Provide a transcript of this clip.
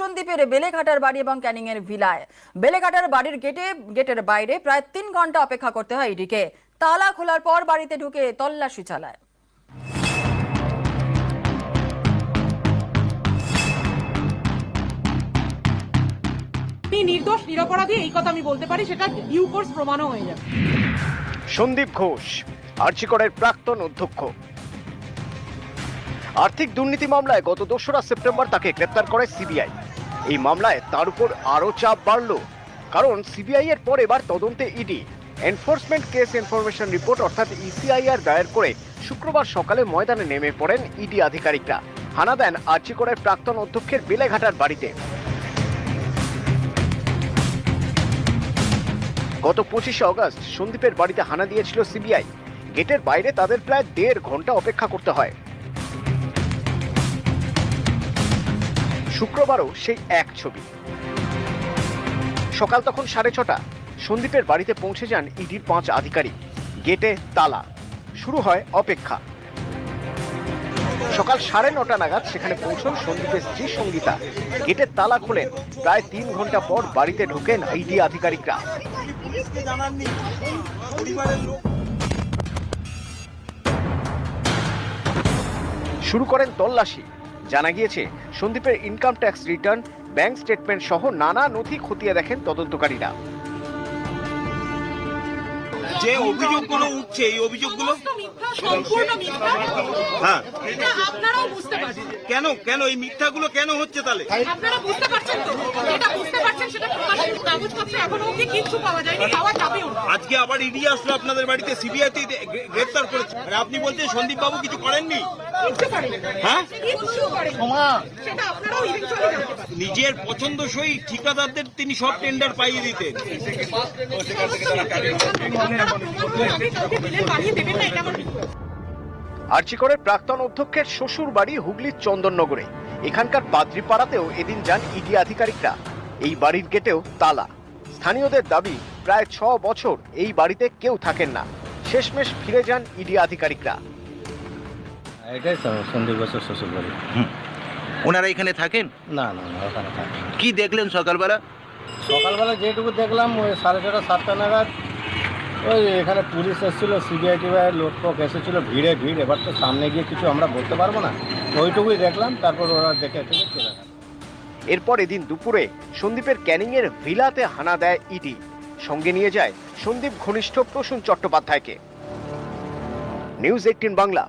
সন্দীপের বেলেঘাটার বাড়ি এবং ক্যানিং এর ভিলায়। বেলেঘাটার বাড়ির গেটে গেটের বাইরে প্রায় তিন ঘণ্টা অপেক্ষা করতে হয় ইডিকে তালা খোলার পর বাড়িতে ঢুকে তল্লাশি চালায়। নির্দোষ নিরপরাধী এই কথা আমি বলতে পারি সেটা ডিউ কোর্স প্রমাণও হয়ে যাবে। সন্দীপ ঘোষ আর্চিকরের প্রাক্তন অধ্যক্ষ। আর্থিক দুর্নীতি মামলায় গত দোসরা সেপ্টেম্বর তাকে গ্রেপ্তার করে সিবিআই। এই মামলায় তার উপর আরও চাপ বাড়ল। কারণ সিবিআই এর পর এবার তদন্তে ED. Enforcement case information report অর্থাৎ ইসিআইআর দায়ের করে শুক্রবার সকালে ময়দানে নেমে পড়েন ইডি আধিকারিকরা। হানা দেন আর্চিকরের প্রাক্তন অধ্যক্ষের বেলেঘাটার বাড়িতে। গত পঁচিশে অগস্ট সন্দীপের বাড়িতে হানা দিয়েছিল সিবিআই। গেটের বাইরে তাদের প্রায় দেড় ঘণ্টা অপেক্ষা করতে হয়। শুক্রবারও সেই এক ছবি। সকাল তখন সাড়ে ছটা। সন্দীপের বাড়িতে পৌঁছে যান ইডির পাঁচ আধিকারিক। গেটে তালা। শুরু হয় অপেক্ষা। সকাল সাড়ে নটা নাগাদ সেখানে পৌঁছন সন্দীপের স্ত্রী সঙ্গীতা। গেটের তালা খোলেন। প্রায় তিন ঘণ্টা পর বাড়িতে ঢোকেন ইডি আধিকারিকরা। শুরু করেন তল্লাশি। জানা গিয়েছে সন্দীপের income tax return bank statement সহ নানা নথি খতিয়ে দেখেন তদন্তকারীরা। যে অভিযোগগুলো উঠছে এই অভিযোগগুলো? হ্যাঁ। বুঝতে পারছেন। কেন? কেন? এই মিথ্যাগুলো কেন হচ্ছে তাহলে? আপনারা বুঝতে পারছেন তো যেটা বুঝতে পারছেন সেটা প্রকাশিত কাগজপত্রে এখনও অব্দি কিচ্ছু পাওয়া যায়নি পাওয়া যাবেও না। আজকে আবার ইডি আসলো আপনাদের বাড়িতে সিবিআই গ্রেফতার করেছে। আর আপনি বলছেন সন্দীপ বাবু কিছু করেননি? হ্যাঁ? কিচ্ছু করেনি। সেটা আপনারাও ইভেন্চুয়ালি জানতে পারবেন। নিজের পছন্দসই ঠিকাদারদের তিনি সব টেন্ডার পাইয়ে দিতেন। আর্চিকরের প্রাক্তন অধ্যক্ষের শ্বশুর বাড়ি হুগলির চন্দননগরে। এখানকার পাদ্রিপাড়াতেও এদিন যান ইডি আধিকারিকরা। এই বাড়ির গেটেও তালা। স্থানীয়দের দাবি প্রায় ছ বছর এই বাড়িতে কেউ থাকেন না। শেষমেশ ফিরে যান ইডি আধিকারিকরা। এটাই সন্দীপ ঘোষের শ্বশুর বাড়ি। ওনারা এখানে থাকেন? না না না ওখানে থাকে না। কি দেখলেন সকালবেলা? সকালবেলা যেটুকু দেখলাম ওই সাড়ে ছটা সাতটা নাগাদ ওই এখানে পুলিশ এসেছিল সিবিআই টিবিআই লোকফোক এসেছিল ভিড়ে ভিড়। এবার তো সামনে গিয়ে কিছু আমরা বলতে পারব না। ওইটুকুই দেখলাম তারপর ওরা দেখে চলে গেল এরপর এদিন দুপুরে সন্দীপের ক্যানিংয়ের ভিলাতে হানা দেয় ইডি। সঙ্গে নিয়ে যায় সন্দীপ ঘনিষ্ঠ প্রসূন চট্টোপাধ্যায়কে। News eighteen Bangla.